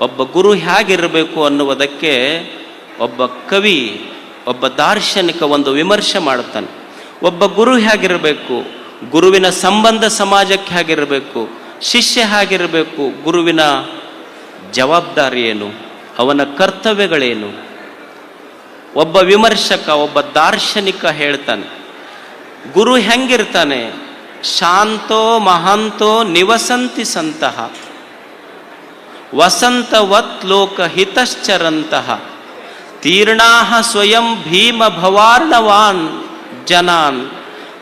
ಒಬ್ಬ ಗುರು ಹೇಗಿರಬೇಕು ಅನ್ನುವುದಕ್ಕೆ ಒಬ್ಬ ಕವಿ, ಒಬ್ಬ ದಾರ್ಶನಿಕ ಒಂದು ವಿಮರ್ಶೆ ಮಾಡ್ತಾನೆ ಒಬ್ಬ ಗುರು ಹೇಗಿರಬೇಕು, ಗುರುವಿನ ಸಂಬಂಧ ಸಮಾಜಕ್ಕೆ ಹೇಗಿರಬೇಕು, ಶಿಷ್ಯ ಹೇಗಿರಬೇಕು, ಗುರುವಿನ ಜವಾಬ್ದಾರಿ ಏನು, ಅವನ ಕರ್ತವ್ಯಗಳೇನು? ಒಬ್ಬ ವಿಮರ್ಶಕ, ಒಬ್ಬ ದಾರ್ಶನಿಕ ಹೇಳ್ತಾನೆ, ಗುರು ಹೆಂಗಿರ್ತಾನೆ? ಶಾಂತೋ ಮಹಾಂತೋ ನಿವಸಂತಿ ಸಂತಹ ವಸಂತವತ್ ಲೋಕ ಹಿತಶ್ಚರಂತಹ. ತೀರ್ಣಾಹ ಸ್ವಯಂ ಭೀಮ ಭವಾರ್ಣವಾನ್ ಜನಾನ್.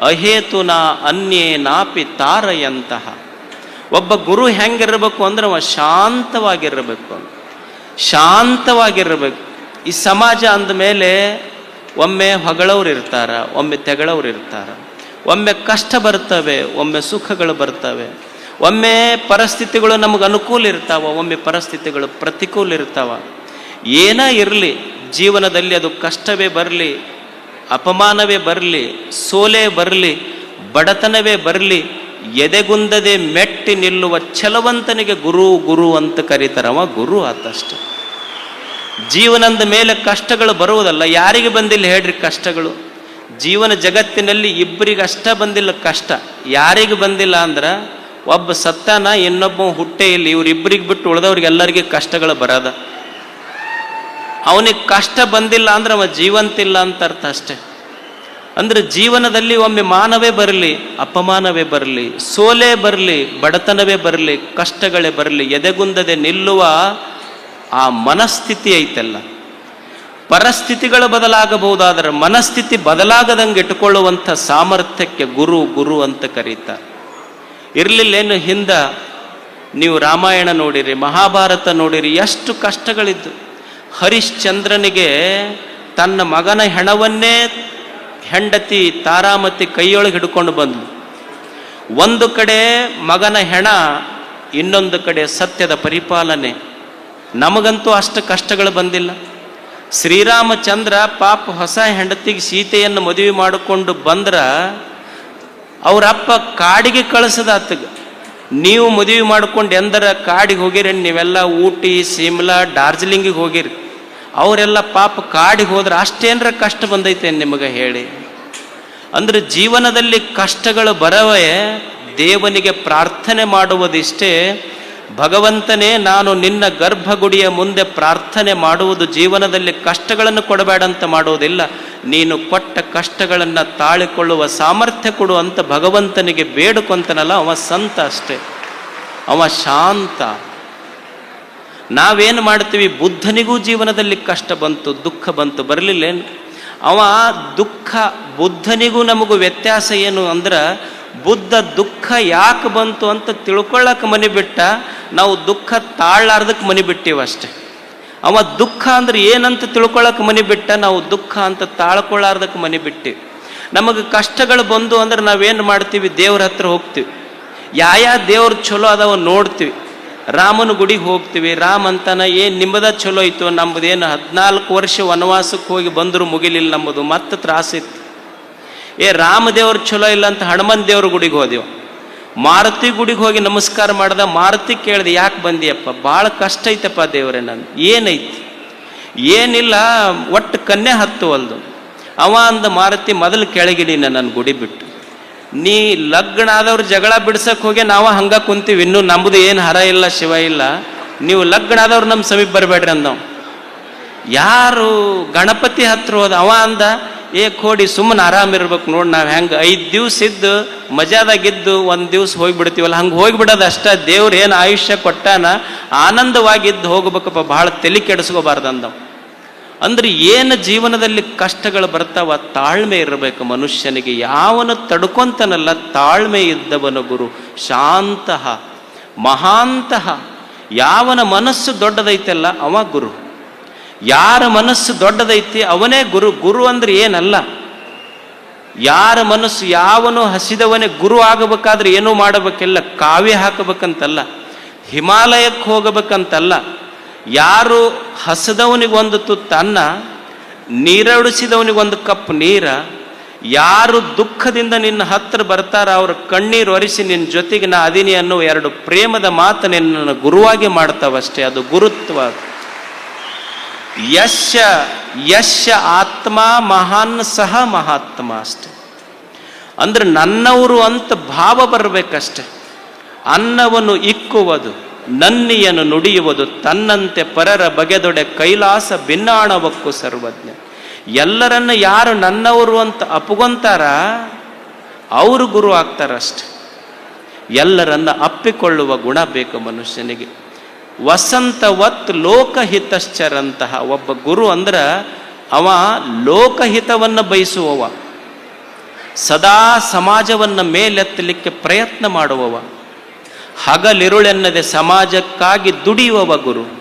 ಅಹೇತುನ ಅನ್ಯೇನಾಪಿ ತಾರಯಂತಹ. ಒಬ್ಬ ಗುರು ಹೆಂಗಿರಬೇಕು ಅಂದ್ರೆ ಅವ ಶಾಂತವಾಗಿರಬೇಕು. ಶಾಂತವಾಗಿರಬೇಕು. ಈ ಸಮಾಜ ಅಂದಮೇಲೆ ಒಮ್ಮೆ ಹೊಗಳವ್ರು ಇರ್ತಾರ, ಒಮ್ಮೆ ತೆಗಳವ್ರು ಇರ್ತಾರ. ಒಮ್ಮೆ ಕಷ್ಟ ಬರ್ತವೆ, ಒಮ್ಮೆ ಸುಖಗಳು ಬರ್ತವೆ. ಒಮ್ಮೆ ಪರಿಸ್ಥಿತಿಗಳು ನಮಗೆ ಅನುಕೂಲ ಇರ್ತಾವ, ಒಮ್ಮೆ ಪರಿಸ್ಥಿತಿಗಳು ಪ್ರತಿಕೂಲ ಇರ್ತಾವ. ಏನೇ ಇರಲಿ, ಜೀವನದಲ್ಲಿ ಅದು ಕಷ್ಟವೇ ಬರಲಿ, ಅಪಮಾನವೇ ಬರಲಿ, ಸೋಲೆ ಬರಲಿ, ಬಡತನವೇ ಬರಲಿ, ಎದೆಗುಂದದೆ ಮೆಟ್ಟಿ ನಿಲ್ಲುವ ಛಲವಂತನಿಗೆ ಗುರು ಗುರು ಅಂತ ಕರೀತಾರವ, ಗುರು ಆತಷ್ಟೆ. ಜೀವನದ ಮೇಲೆ ಕಷ್ಟಗಳು ಬರುವುದಲ್ಲ, ಯಾರಿಗೆ ಬಂದಿಲ್ಲ ಹೇಳ್ರಿ ಕಷ್ಟಗಳು? ಜೀವನ ಜಗತ್ತಿನಲ್ಲಿ ಇಬ್ಬರಿಗಷ್ಟ ಬಂದಿಲ್ಲ ಕಷ್ಟ. ಯಾರಿಗೆ ಬಂದಿಲ್ಲ ಅಂದ್ರೆ ಒಬ್ಬ ಸತ್ತಾನ, ಇನ್ನೊಬ್ಬ ಹುಟ್ಟೇ ಇಲ್ಲ ಇವ್ರಿಬ್ಬರಿಗೆ ಬಿಟ್ಟು ಉಳಿದವ್ರಿಗೆಲ್ಲರಿಗೆ ಕಷ್ಟಗಳು ಬರದ. ಅವನಿಗೆ ಕಷ್ಟ ಬಂದಿಲ್ಲ ಅಂದ್ರೆ ಅವ ಜೀವಂತಿಲ್ಲ ಅಂತ ಅರ್ಥ ಅಷ್ಟೆ. ಅಂದ್ರೆ ಜೀವನದಲ್ಲಿ ಒಮ್ಮೆ ಮಾನವೇ ಬರಲಿ, ಅಪಮಾನವೇ ಬರಲಿ, ಸೋಲೆ ಬರಲಿ, ಬಡತನವೇ ಬರಲಿ, ಕಷ್ಟಗಳೇ ಬರಲಿ, ಎದೆಗುಂದದೆ ನಿಲ್ಲುವ ಆ ಮನಸ್ಥಿತಿ ಐತಲ್ಲ. ಪರಿಸ್ಥಿತಿಗಳು ಬದಲಾಗಬಹುದಾದ್ರೆ ಮನಸ್ಥಿತಿ ಬದಲಾಗದಂಗೆ ಇಟ್ಟುಕೊಳ್ಳುವಂಥ ಸಾಮರ್ಥ್ಯಕ್ಕೆ ಗುರು ಗುರು ಅಂತ ಕರೀತಾರೆ. ಇರಲಿಲ್ಲೇನು ಹಿಂದ ನೀವು ರಾಮಾಯಣ ನೋಡಿರಿ, ಮಹಾಭಾರತ ನೋಡಿರಿ, ಎಷ್ಟು ಕಷ್ಟಗಳಿದ್ದು. ಹರಿಶ್ಚಂದ್ರನಿಗೆ ತನ್ನ ಮಗನ ಹೆಣವನ್ನೇ ಹೆಂಡತಿ ತಾರಾಮತಿ ಕೈಯೊಳಗೆ ಹಿಡ್ಕೊಂಡು ಬಂದ್ಲು. ಒಂದು ಕಡೆ ಮಗನ ಹೆಣ, ಇನ್ನೊಂದು ಕಡೆ ಸತ್ಯದ ಪರಿಪಾಲನೆ. ನಮಗಂತೂ ಅಷ್ಟು ಕಷ್ಟಗಳು ಬಂದಿಲ್ಲ. ಶ್ರೀರಾಮಚಂದ್ರ ಪಾಪ ಹೊಸ ಹೆಂಡತಿಗೆ ಸೀತೆಯನ್ನು ಮದುವೆ ಮಾಡಿಕೊಂಡು ಬಂದ್ರ ಅವರಪ್ಪ ಕಾಡಿಗೆ ಕಳಿಸದ ಆತಗ. ನೀವು ಮದುವೆ ಮಾಡ್ಕೊಂಡು ಎಂದರ ಕಾಡಿಗೆ ಹೋಗಿರಿ, ನೀವೆಲ್ಲ ಊಟಿ ಸಿಮ್ಲಾ ಡಾರ್ಜಿಲಿಂಗಿಗೆ ಹೋಗಿರಿ. ಅವರೆಲ್ಲ ಪಾಪ ಕಾಡಿಗೆ ಹೋದ್ರೆ ಅಷ್ಟೇನರ ಕಷ್ಟ ಬಂದೈತೆ ನಿಮಗೆ ಹೇಳಿ. ಅಂದ್ರೆ ಜೀವನದಲ್ಲಿ ಕಷ್ಟಗಳು ಬರವೇ ದೇವನಿಗೆ ಪ್ರಾರ್ಥನೆ ಮಾಡುವುದಿಷ್ಟೇ ಭಗವಂತನೇ, ನಾನು ನಿನ್ನ ಗರ್ಭಗುಡಿಯ ಮುಂದೆ ಪ್ರಾರ್ಥನೆ ಮಾಡುವುದು ಜೀವನದಲ್ಲಿ ಕಷ್ಟಗಳನ್ನು ಕೊಡಬೇಡಂತ ಮಾಡುವುದಿಲ್ಲ. ನೀನು ಕೊಟ್ಟ ಕಷ್ಟಗಳನ್ನು ತಾಳಿಕೊಳ್ಳುವ ಸಾಮರ್ಥ್ಯ ಕೊಡು ಅಂತ ಭಗವಂತನಿಗೆ ಬೇಡುಕೊಂತನಲ್ಲ, ಅವ ಸಂತ ಅಷ್ಟೇ. ಅವ ಶಾಂತ. ನಾವೇನು ಮಾಡ್ತೀವಿ? ಬುದ್ಧನಿಗೂ ಜೀವನದಲ್ಲಿ ಕಷ್ಟ ಬಂತು, ದುಃಖ ಬಂತು, ಬರಲಿಲ್ಲೇನು? ಅವ ದುಃಖ ಬುದ್ಧನಿಗೂ ನಮಗೂ ವ್ಯತ್ಯಾಸ ಏನು ಅಂದ್ರೆ ಬುದ್ಧ ದುಃಖ ಯಾಕೆ ಬಂತು ಅಂತ ತಿಳ್ಕೊಳ್ಳಕ್ಕೆ ಮನೆ ಬಿಟ್ಟ, ನಾವು ದುಃಖ ತಾಳ್ಲಾರ್ದಕ್ಕೆ ಮನೆ ಬಿಟ್ಟೀವಷ್ಟೆ ಅವ ದುಃಖ ಅಂದ್ರೆ ಏನಂತ ತಿಳ್ಕೊಳ್ಳಕ್ಕೆ ಮನೆ ಬಿಟ್ಟ, ನಾವು ದುಃಖ ಅಂತ ತಾಳ್ಕೊಳ್ಳಾರ್ದಕ್ಕೆ ಮನೆ ಬಿಟ್ಟಿ ನಮಗೆ ಕಷ್ಟಗಳು ಬಂದು ಅಂದ್ರೆ ನಾವೇನು ಮಾಡ್ತೀವಿ? ದೇವ್ರ ಹತ್ರ ಹೋಗ್ತೀವಿ. ಯಾವ ದೇವ್ರ ಚಲೋ ಅದಾವ ನೋಡ್ತೀವಿ. ರಾಮನ ಗುಡಿಗೆ ಹೋಗ್ತೀವಿ. ರಾಮ್ ಅಂತಾನ ಏನು ನಿಮ್ಮದ ಚಲೋ ಇತ್ತು ನಮ್ಮದೇನು ಹದಿನಾಲ್ಕು ವರ್ಷ ವನವಾಸಕ್ಕೆ ಹೋಗಿ ಬಂದರೂ ಮುಗಿಲಿಲ್ಲ ನಮ್ಮದು. ಮತ್ತೆ ತ್ರಾಸಿತ್ತು ಏ ರಾಮದೇವ್ರು ಚಲೋ ಇಲ್ಲ ಅಂತ ಹನುಮನ್ ದೇವ್ರ ಗುಡಿಗೆ ಹೋದೆವು. ಮಾರುತಿ ಗುಡಿಗೆ ಹೋಗಿ ನಮಸ್ಕಾರ ಮಾಡ್ದೆ, ಮಾರುತಿ ಕೇಳಿದೆ, ಯಾಕೆ ಬಂದಿಯಪ್ಪ? ಭಾಳ ಕಷ್ಟ ಐತಪ್ಪ ದೇವ್ರೆ ನನ್ನ ಏನೈತಿ? ಏನಿಲ್ಲ, ಒಟ್ಟು ಕನ್ಯೆ ಹತ್ತುವಲ್ದು. ಅವ ಅಂದ, ಮಾರುತಿ, ಮೊದಲು ಕೆಳಗಿಡಿ ನನ್ನ ಗುಡಿ ಬಿಟ್ಟು. ನೀ ಲಗ್ನ ಆದವ್ರು ಜಗಳ ಬಿಡ್ಸಕ್ ಹೋಗಿ ನಾವು ಹಂಗ ಕುಂತೀವಿ. ಇನ್ನೂ ನಮ್ಮದು ಏನು ಹರ ಇಲ್ಲ, ಶಿವ ಇಲ್ಲ. ನೀವು ಲಗ್ನ ಆದವ್ರು ನಮ್ಮ ಸಮೀಪ ಬರಬೇಡ್ರಿ ಅಂದವ್. ಯಾರು ಗಣಪತಿ ಹತ್ರ ಹೋದ, ಅವ ಅಂದ ಏ ಕೋಡಿ ಸುಮ್ಮನೆ ಆರಾಮಿರ್ಬೇಕು ನೋಡಿ ನಾವು ಹೆಂಗೆ? ಐದು ದಿವ್ಸ ಇದ್ದು ಮಜಾದಾಗಿದ್ದು ಒಂದು ದಿವ್ಸ ಹೋಗಿಬಿಡ್ತೀವಲ್ಲ, ಹಂಗೆ ಹೋಗಿಬಿಡೋದು ಅಷ್ಟೇ. ದೇವ್ರು ಏನು ಆಯುಷ್ಯ ಕೊಟ್ಟಾನ ಆನಂದವಾಗಿದ್ದು ಹೋಗ್ಬೇಕಪ್ಪ, ಭಾಳ ತಲೆ ಕೆಡಿಸ್ಕೋಬಾರ್ದು ಅಂದವ್ ಅಂದ್ರೆ ಏನು ಜೀವನದಲ್ಲಿ ಕಷ್ಟಗಳು ಬರ್ತಾವ, ತಾಳ್ಮೆ ಇರಬೇಕು ಮನುಷ್ಯನಿಗೆ. ಯಾವನು ತಡ್ಕೊಂತನಲ್ಲ, ತಾಳ್ಮೆ ಇದ್ದವನ ಗುರು. ಶಾಂತಹ ಮಹಾಂತಹ ಯಾವನ ಮನಸ್ಸು ದೊಡ್ಡದೈತಲ್ಲ, ಅವ ಗುರು. ಯಾರ ಮನಸ್ಸು ದೊಡ್ಡದೈತಿ ಅವನೇ ಗುರು ಗುರು ಅಂದ್ರೆ ಏನಲ್ಲ. ಯಾರ ಮನಸ್ಸು ಯಾವನು ಹಸಿದವನೇ ಗುರು ಆಗಬೇಕಾದ್ರೆ ಏನೂ ಮಾಡಬೇಕಿಲ್ಲ, ಕಾವ್ಯ ಹಾಕಬೇಕಂತಲ್ಲ, ಹಿಮಾಲಯಕ್ಕೆ ಹೋಗಬೇಕಂತಲ್ಲ. ಯಾರು ಹಸದವನಿಗೊಂದು ತುತ್ತು ಅನ್ನ ನೀರಡಿಸಿದವನಿಗೊಂದು ಕಪ್ ನೀರ, ಯಾರು ದುಃಖದಿಂದ ನಿನ್ನ ಹತ್ರ ಬರ್ತಾರ ಅವ್ರ ಕಣ್ಣೀರು ಒರೆಸಿ ನಿನ್ನ ಜೊತೆಗೆ ನಾ ಅದೀನಿ ಅನ್ನೋ ಎರಡು ಪ್ರೇಮದ ಮಾತು ನಿನ್ನನ್ನು ಗುರುವಾಗಿ ಮಾಡ್ತಾವಷ್ಟೇ, ಅದು ಗುರುತ್ವ. ಯಶ ಯಶ ಆತ್ಮ ಮಹಾನ್ ಸಹ ಮಹಾತ್ಮ ಅಷ್ಟೆ. ಅಂದ್ರೆ ನನ್ನವರು ಅಂತ ಭಾವ ಬರಬೇಕಷ್ಟೆ. ಅನ್ನವನ್ನು ಇಕ್ಕುವುದು, ನನ್ನಿಯನ್ನು ನುಡಿಯುವುದು, ತನ್ನಂತೆ ಪರರ ಬಗೆದೊಡೆ ಕೈಲಾಸ ಭಿನ್ನಾಣವಕ್ಕೂ ಸರ್ವಜ್ಞ. ಎಲ್ಲರನ್ನ ಯಾರು ನನ್ನವರು ಅಂತ ಅಪ್ಪುಗೊಂತಾರ? ಅವರು ಗುರು ಆಗ್ತಾರಷ್ಟೆ. ಎಲ್ಲರನ್ನ ಅಪ್ಪಿಕೊಳ್ಳುವ ಗುಣ ಬೇಕು ಮನುಷ್ಯನಿಗೆ. ವಸಂತವತ್ ಲೋಕಹಿತಶ್ಚರಂತಹ. ಒಬ್ಬ ಗುರು ಅಂದ್ರೆ ಅವ ಲೋಕಹಿತವನ್ನು ಬಯಸುವವ. ಸದಾ ಸಮಾಜವನ್ನು ಮೇಲೆತ್ತಲಿಕ್ಕೆ ಪ್ರಯತ್ನ ಮಾಡುವವ. ಹಗಲಿರುಳೆನ್ನದೆ ಸಮಾಜಕ್ಕಾಗಿ ದುಡಿಯುವವ ಗುರು.